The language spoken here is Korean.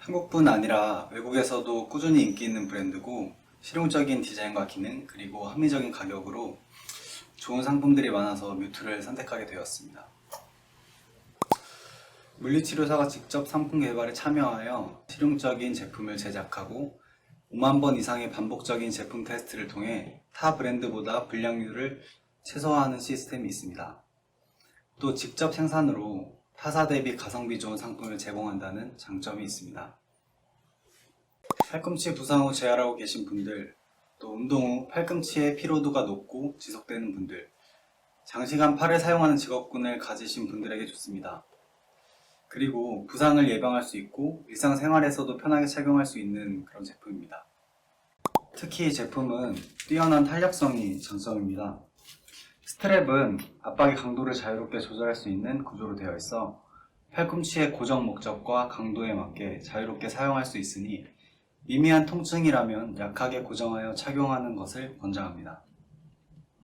한국뿐 아니라 외국에서도 꾸준히 인기 있는 브랜드고 실용적인 디자인과 기능 그리고 합리적인 가격으로 좋은 상품들이 많아서 뮤트를 선택하게 되었습니다. 물리치료사가 직접 상품 개발에 참여하여 실용적인 제품을 제작하고 5만 번 이상의 반복적인 제품 테스트를 통해 타 브랜드보다 불량률을 최소화하는 시스템이 있습니다. 또 직접 생산으로 타사 대비 가성비 좋은 상품을 제공한다는 장점이 있습니다. 팔꿈치 부상 후 재활하고 계신 분들, 또 운동 후 팔꿈치의 피로도가 높고 지속되는 분들, 장시간 팔을 사용하는 직업군을 가지신 분들에게 좋습니다. 그리고 부상을 예방할 수 있고 일상생활에서도 편하게 착용할 수 있는 그런 제품입니다. 특히 이 제품은 뛰어난 탄력성이 장점입니다. 스트랩은 압박의 강도를 자유롭게 조절할 수 있는 구조로 되어 있어 팔꿈치의 고정 목적과 강도에 맞게 자유롭게 사용할 수 있으니 미미한 통증이라면 약하게 고정하여 착용하는 것을 권장합니다.